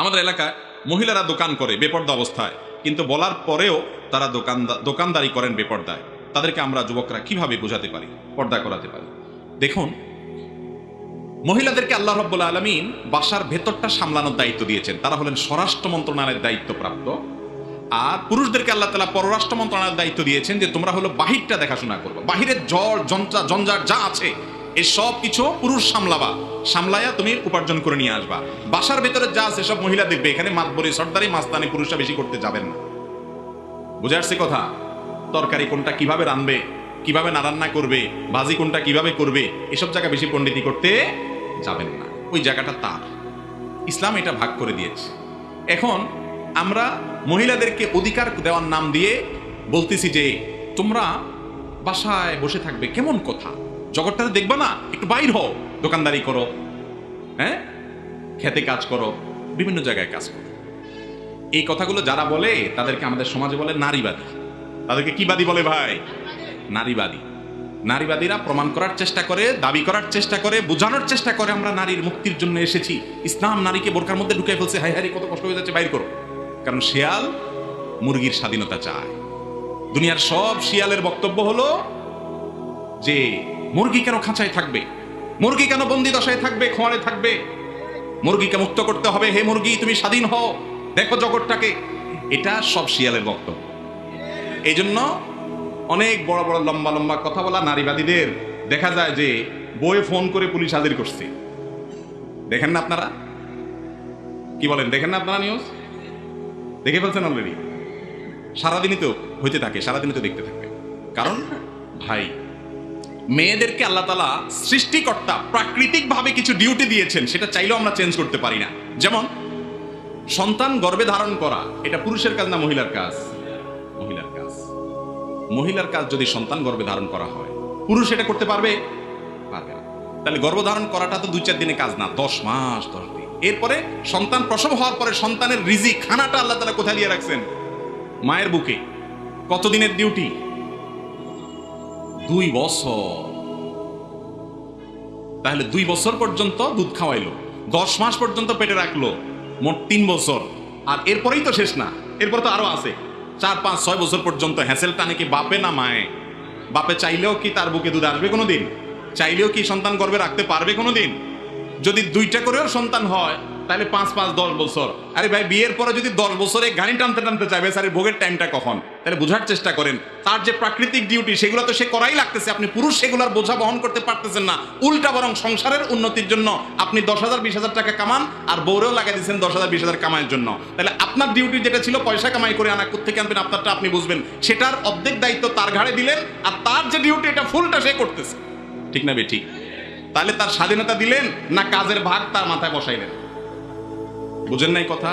আমাদের এলাকায় মহিলারা দোকান করে বেপর্দা অবস্থায়। কিন্তু বলার পরেও তারা দোকান দোকানদারি করেন বেপর্দায়। তাদেরকে আমরা যুবকরা কীভাবে বোঝাতে পারি, পর্দা করাতে পারি? দেখুন, মহিলাদেরকে আল্লাহ রব্বুল আলমিন বাসার ভেতরটা সামলানোর দায়িত্ব দিয়েছেন। তারা হলেন স্বরাষ্ট্র মন্ত্রণালয়ের দায়িত্বপ্রাপ্ত। আর পুরুষদেরকে আল্লাহ তালা পররাষ্ট্র মন্ত্রণালয়ের দায়িত্ব দিয়েছেন যে তোমরা হলো বাহিরটা দেখাশোনা করবে বাহিরের জল জঞ্জা জঞ্জাট যা আছে এই সব কিছু পুরুষ সামলাবা, সামলায়া তুমি উপার্জন করে নিয়ে আসবা। বাসার ভেতরে যা আছে সব মহিলা দেখবে, এখানে মাতবরি, সর্দারি, মাস্তানি পুরুষরা বেশি করতে যাবেন না। বুঝে আসছে কথা? তরকারি কোনটা কীভাবে রানবে কীভাবে না রান্না করবে, ভাজি কোনটা কীভাবে করবে, এসব জায়গা বেশি পণ্ডিতি করতে যাবেন না। ওই জায়গাটা তার। ইসলাম এটা ভাগ করে দিয়েছে। এখন আমরা মহিলাদেরকে অধিকার দেওয়ার নাম দিয়ে বলতেছি যে, তোমরা বাসায় বসে থাকবে, কেমন কথা? জগৎটাতে দেখবা না? একটু বাইর হও, দোকানদারি করো হ্যাঁ? খেতে কাজ করো, বিভিন্ন জায়গায় কাজ করো। এই কথাগুলো যারা বলে, তাদেরকে আমাদের সমাজে বলে নারীবাদী। তাদেরকে কি বাদী বলে ভাই? নারীবাদী। নারীবাদীরা প্রমাণ করার চেষ্টা করে, দাবি করার চেষ্টা করে, বোঝানোর চেষ্টা করে আমরা নারীর মুক্তির জন্য এসেছি। ইসলাম নারীকে বোরকার মধ্যে ঢুকে ফেলছে। হাই হারি কত কষ্ট হয়ে যাচ্ছে, বাইর করো। কারণ শিয়াল মুরগির স্বাধীনতা চায়। দুনিয়ার সব শিয়ালের বক্তব্য হলো যে মুরগি কেন খাঁচায় থাকবে? মুরগি কেন বন্দি দশায় থাকবে, খোঁয়ারে থাকবে? মুরগিকে মুক্ত করতে হবে। হে মুরগি, তুমি স্বাধীন হও। দেখো জগৎটাকে। এটা সব শিয়ালের বক্তব্য। এই জন্য অনেক বড় বড় লম্বা লম্বা কথা বলা নারীবাদীদের দেখা যায় যে বইয়ে ফোন করে পুলিশ হাজির করছে। দেখেন না আপনারা? কি বলেন? দেখেন না আপনারা নিউজ দেখে ফেলছেন অলরেডি সারাদিনই তো হইতে থাকে, সারাদিনই তো দেখতে থাকবে কারণ, ভাই মেয়েদেরকে আল্লাহ তালা সৃষ্টিকর্তা প্রাকৃতিকভাবে কিছু ডিউটি দিয়েছেন, সেটা চাইলেও আমরা চেঞ্জ করতে পারি না। যেমন, সন্তান গর্ভে ধারণ করা, এটা পুরুষের কাজ না মহিলার কাজ? মহিলার কাজ। মহিলার কাজ যদি সন্তান গর্ভে ধারণ করা হয়, পুরুষ এটা করতে পারবে? পারবে না। তাহলে গর্ভধারণ করাটা তো দুই চার দিনে কাজ না, দশ মাস, দশ দিন। এরপরে সন্তান প্রসব হওয়ার পরে সন্তানের রিজি খানাটা আল্লাহ তালা কোথায় দিয়ে রাখছেন? মায়ের বুকে। কতদিনের ডিউটি দুই বছর। তাহলে দুই বছর পর্যন্ত দুধ খাওয়াইলো। দশ মাস পর্যন্ত পেটে রাখল। মোট তিন বছর। আর এরপরেই তো শেষ না। এরপর তো আরও আছে। চার, পাঁচ, ছয় বছর পর্যন্ত হ্যাসেল টানে কি বাপে না মায়ে? বাপে চাইলেও কি তার বুকে দুধ আসবে কোনোদিন? চাইলেও কি সন্তান গর্বে রাখতে পারবে কোনোদিন? যদি দুইটা করেও সন্তান হয় তাহলে পাঁচ পাঁচ দশ বছর। আরে ভাই, বিয়ের পরে যদি দশ বছরে গাড়ি টানতে টানতে চাইবে স্যার ভোগের টাইমটা কখন? তাহলে বোঝার চেষ্টা করেন। তার যে প্রাকৃতিক ডিউটি সেগুলো তো সে করাই লাগতেছে। আপনি পুরুষ, সেগুলোর বোঝা বহন করতে পারতেছেন না। উল্টা বরং সংসারের উন্নতির জন্য আপনি দশ হাজার, বিশ হাজার টাকা কামান আর বউরেও লাগাই দিচ্ছেন দশ হাজার, বিশ হাজার কামাইয়ের জন্য। তাহলে আপনার ডিউটি যেটা ছিল, পয়সা কামাই করে আনা থেকে আনবেন, আপনারটা আপনি বুঝবেন। সেটার অর্ধেক দায়িত্ব তার ঘাড়ে দিলেন আর তার যে ডিউটি এটা ফুলটা সে করতেছে। ঠিক না বে, ঠিক? তাহলে তার স্বাধীনতা দিলেন না কাজের ভাগ তার মাথায় বসাইলেন? বুঝেন নাই কথা?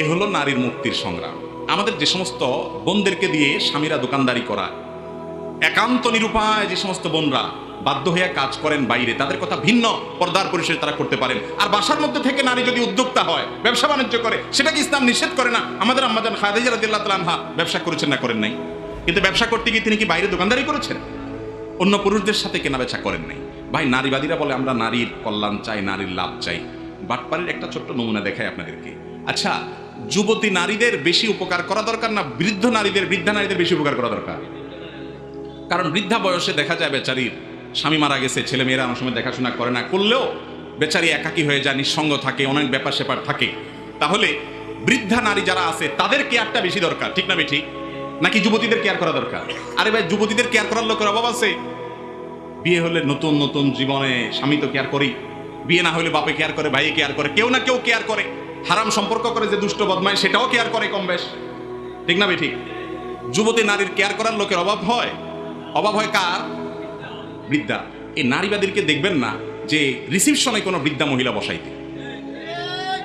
এ হলো নারীর মুক্তির সংগ্রাম। আমাদের যে সমস্ত বোনদেরকে দিয়ে স্বামীরা দোকানদারি করা, একান্ত নিরুপায় যে সমস্ত বোনরা বাধ্য হয়ে কাজ করেন বাইরে, তাদের কথা ভিন্ন পর্দার পরিসরে তারা করতে পারেন। আর বাসার মধ্যে থেকে নারী যদি উদ্যোক্তা হয়, ব্যবসা বাণিজ্য করে সেটা কি ইসলাম নিষেধ করে না, আমাদের আম্মাজান খাদিজা রাদিয়াল্লাহু তাআলা ব্যবসা করেছেন না, করেন নাই। কিন্তু ব্যবসা করতে গিয়ে তিনি কি বাইরে দোকানদারি করেছেন? অন্য পুরুষদের সাথে কেনাবেচা করেন নাই। ভাই, নারীবাদীরা বলে, আমরা নারীর কল্যাণ চাই, নারীর লাভ চাই। বাটপাড়ির একটা ছোট্ট নমুনা দেখাই আপনাদেরকে। আচ্ছা যুবতী নারীদের বেশি উপকার করা দরকার না বৃদ্ধ নারীদের, বৃদ্ধা নারীদের বেশি উপকার করা দরকার? কারণ বৃদ্ধা বয়সে দেখা যায় বেচারির স্বামী মারা গেছে ছেলে মেয়েরা অনেক সময় দেখাশোনা করে না, করলেও বেচারি একাকী হয়ে যায়, নিঃসঙ্গ থাকে, অনেক ব্যাপার স্যাপার থাকে। তাহলে বৃদ্ধা নারী যারা আছে, তাদের কেয়ারটা বেশি দরকার, ঠিক না বেঠিক নাকি যুবতীদের কেয়ার করা দরকার? আরে ভাই, যুবতীদের কেয়ার করার লোকের অভাব আছে। বিয়ে হলে নতুন নতুন জীবনে স্বামী তো কেয়ার করি বিয়ে না হলে বাপে কেয়ার করে, ভাইয়ে কেয়ার করে, কেউ না কেউ কেয়ার করে। হারাম সম্পর্ক করে যে দুষ্ট বদমাই সেটাও কেয়ার করে কম বেশ। ঠিক না ঠিক যুবতী নারীর কেয়ার করার লোকের অভাব হয়। অভাব হয় কার? বৃদ্ধা। এই নারীবাদীকে দেখবেন না যে রিসিপশনে কোনো বৃদ্ধা মহিলা বসাইতে।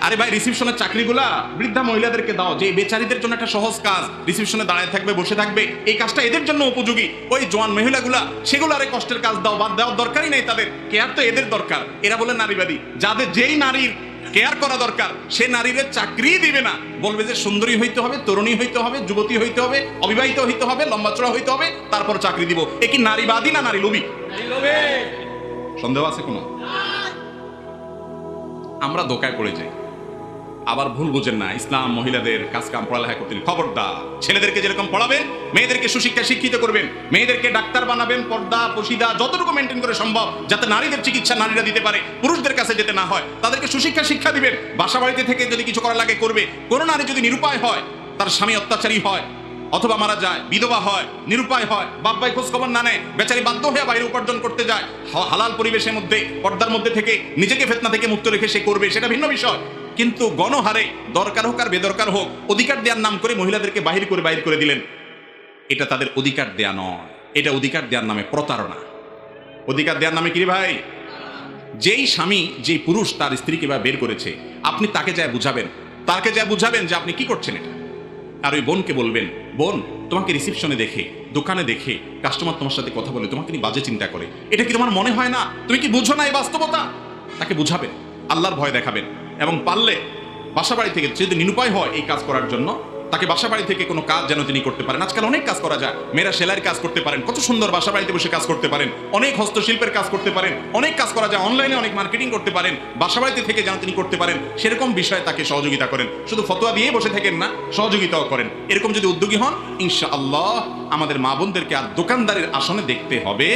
আরে ভাই রিসিপশনের চাকরিগুলা বৃদ্ধা মহিলাদেরকে দাও। যে বেচারীদের জন্য একটা সহজ কাজ রিসিপশনে দাঁড়ায় থাকবে, বসে থাকবে, এই কাজটা এদের জন্য উপযোগী। ওই জোয়ান মহিলাগুলা, সেগুলো আরে কষ্টের কাজ দাও, বাদ দেওয়ার দরকারই নেই তাদের। কেয়ার তো এদের দরকার। এরা বলে, নারীবাদী, যাদের যেই নারীর কেয়ার করা দরকার, সে নারীদের চাকরি দিবে না। বলবে যে, সুন্দরী হইতে হবে, তরুণী হইতে হবে, যুবতী হইতে হবে, অবিবাহিত হইতে হবে, লম্বা চড়া হইতে হবে, তারপর চাকরি দিব। এ কি নারীবাদী না নারী লোভী? সন্দেহ আছে কোনো? আমরা দোকায় পড়ে যাই। আবার ভুল বুঝেন না। ইসলাম মহিলাদের কাজ কাম পড়ালেখা করতে দিন। খবরদার। ছেলেদেরকে যেরকম পড়াবেন মেয়েদেরকে সুশিক্ষা শিক্ষিত করবেন। মেয়েদেরকে ডাক্তার বানাবেন, পর্দা, পশিদা, যতটুকু মেনটেন করে সম্ভব, যাতে নারীদের চিকিৎসা নারীরা দিতে পারে। পুরুষদের কাছে যেতে না হয়, তাদেরকে সুশিক্ষা শিক্ষা দিবেন। বাসা বাড়িতে থেকে যদি কিছু করা লাগে করবে। কোনো নারী যদি নিরুপায় হয়, তার স্বামী অত্যাচারী হয়, অথবা মারা যায়, বিধবা হয়, নিরুপায় হয় বাপ ভাই খোঁজ খবর না নেয়, বেচারি বাধ্য হয়ে বাইরে উপার্জন করতে যায় হালাল পরিবেশের মধ্যে, পর্দার মধ্যে থেকে নিজেকে ফেতনা থেকে মুক্ত রেখে সে করবে, সেটা ভিন্ন বিষয়। কিন্তু গণহারে দরকার হোক আর বেদরকার হোক, অধিকার দেওয়ার নাম করে মহিলাদেরকে বাহির করে বাহির করে দিলেন। এটা তাদের অধিকার দেয়া নয়, এটা অধিকার দেওয়ার নামে প্রতারণা। অধিকার দেওয়ার নামে কি ভাই? যেই স্বামী, যেই পুরুষ তার স্ত্রীকে বা বের করেছে, আপনি তাকে যায় বুঝাবেন তাকে যায় বুঝাবেন যে আপনি কি করছেন এটা। আর ওই বোনকে বলবেন, বোন, তোমাকে রিসিপশনে দেখে, দোকানে দেখে কাস্টমার তোমার সাথে কথা বলে, তোমাকে নিয়ে বাজে চিন্তা করে। এটা কি তোমার মনে হয় না? তুমি কি বুঝো না এই বাস্তবতা? তাকে বুঝাবেন। আল্লাহর ভয় দেখাবেন এবং পারলে বাসা বাড়ি থেকে যদি নিরুপায় হয় এই কাজ করার জন্য, তাকে বাসা বাড়ি থেকে কোনো কাজ যেন তিনি করতে পারেন। আজকাল অনেক কাজ করা যায়। মেয়েরা সেলাইয়ের কাজ করতে পারেন। কত সুন্দর বাসা বাড়িতে বসে কাজ করতে পারেন। অনেক হস্তশিল্পের কাজ করতে পারেন। অনেক কাজ করা যায়। অনলাইনে অনেক মার্কেটিং করতে পারেন। বাসা বাড়িতে থেকে যেন তিনি করতে পারেন, সেরকম বিষয়ে তাকে সহযোগিতা করেন। শুধু ফতোয়া দিয়ে বসে থাকেন না, সহযোগিতাও করেন। এরকম যদি উদ্যোগী হন ইনশা আল্লাহ আমাদের মা বোনদেরকে আর দোকানদারের আসনে দেখতে হবে।